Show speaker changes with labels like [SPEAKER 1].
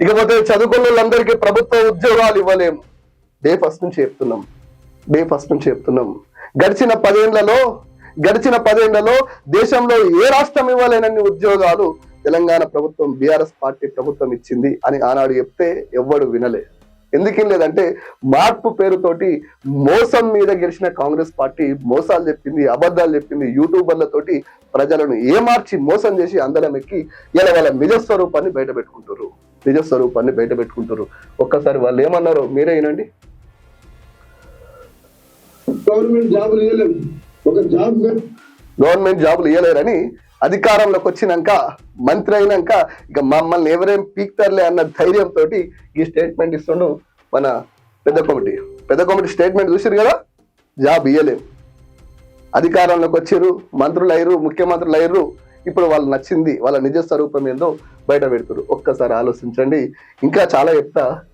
[SPEAKER 1] ఇకపోతే చదువుకున్న వాళ్ళందరికీ ప్రభుత్వ ఉద్యోగాలు ఇవ్వలేము డే ఫస్ట్ నుంచి చెప్తున్నాం. డే ఫస్ట్ నుంచి చెప్తున్నాం. గడిచిన పదేళ్ళలో గడిచిన పదేళ్ళలో దేశంలో ఏ రాష్ట్రం ఇవ్వలేనన్ని ఉద్యోగాలు తెలంగాణ ప్రభుత్వం బీఆర్ఎస్ పార్టీ ప్రభుత్వం ఇచ్చింది అని ఆనాడు చెప్తే ఎవ్వడు వినలే. ఎందుకేం లేదంటే మార్పు పేరుతోటి మోసం మీద గెలిచిన కాంగ్రెస్ పార్టీ మోసాలు చెప్పింది అబద్ధాలు చెప్పింది యూట్యూబర్లతోటి ప్రజలను ఏమార్చి మోసం చేసి అందరం ఎక్కి ఇలా వాళ్ళ నిజస్వరూపాన్ని బయట పెట్టుకుంటారు నిజ స్వరూపాన్ని బయట పెట్టుకుంటారు ఒక్కసారి వాళ్ళు ఏమన్నారో మీరే వినండి.
[SPEAKER 2] గవర్నమెంట్ జాబులు ఇవ్వలేము ఒక జాబ్
[SPEAKER 1] గవర్నమెంట్ జాబులు ఇవ్వలేరని అధికారంలోకి వచ్చినాక మంత్రి అయినాక ఇక మమ్మల్ని ఎవరేం పీక్తారులే అన్న ధైర్యంతో ఈ స్టేట్మెంట్ ఇస్తుండు మన పెద్ద కమిటీ. పెద్ద కమిటీ స్టేట్మెంట్ చూసారు కదా? జాబ్ ఇయ్యలేం అధికారంలోకి వచ్చారు మంత్రులు అయ్యారు ముఖ్యమంత్రులు అయ్యారు ఇప్పుడు వాళ్ళు నచ్చింది వాళ్ళ నిజ స్వరూపం ఏందో బయట పెడతారు ఒక్కసారి ఆలోచించండి. ఇంకా చాలా చెప్తా.